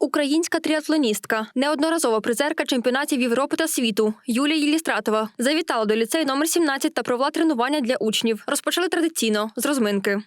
Українська тріатлоністка, неодноразова призерка чемпіонатів Європи та світу Юлія Єлістратова завітала до ліцею номер 17 та провела тренування для учнів. Розпочали традиційно з розминки.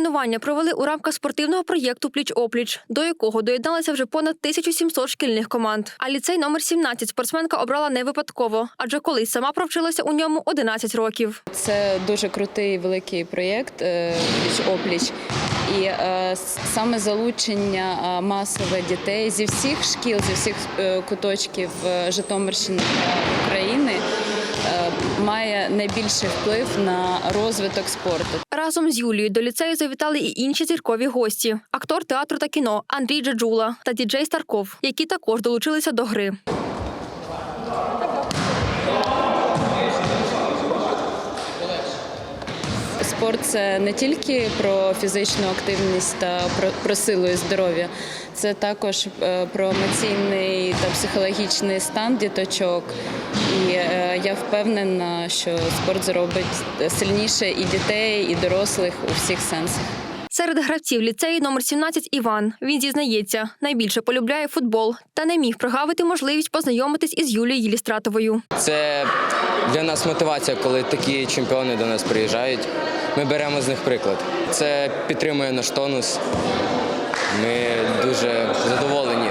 Тренування провели у рамках спортивного проєкту Пліч опліч, до якого доєдналися вже понад 1700 шкільних команд. А ліцей номер 17 спортсменка обрала не випадково, адже колись сама провчилася у ньому 11 років. Це дуже крутий великий проєкт е, пліч опліч. І е, саме залучення е, масове дітей зі всіх шкіл, зі всіх е, куточків Житомирщини та України е, має найбільший вплив на розвиток спорту. Разом з Юлією до ліцею завітали і інші зіркові гості: актор театру та кіно Андрій Джаджула та діджей Старков, які також долучилися до гри. Спорт це не тільки про фізичну активність та про, про силу і здоров'я, це також е, про емоційний психологічний стан діточок. І е, я впевнена, що спорт зробить сильніше і дітей, і дорослих у всіх сенсах. Серед гравців ліцею номер 17 Іван. Він зізнається, найбільше полюбляє футбол та не міг прогавити можливість познайомитись із Юлією Єлістратовою. Це для нас мотивація, коли такі чемпіони до нас приїжджають. Ми беремо з них приклад. Це підтримує наш тонус. Ми дуже задоволені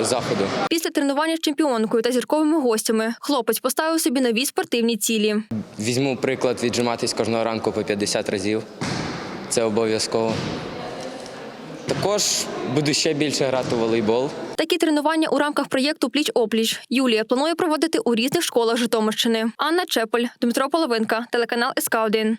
заходу. Після тренування з чемпіонкою та зірковими гостями хлопець поставив собі нові спортивні цілі. Візьму приклад віджиматись кожного ранку по 50 разів. Це обов'язково. Також буду ще більше грати в волейбол. Такі тренування у рамках проєкту Пліч опліч Юлія планує проводити у різних школах Житомирщини. Анна Чеполь, Дмитро Половинка, телеканал СК 1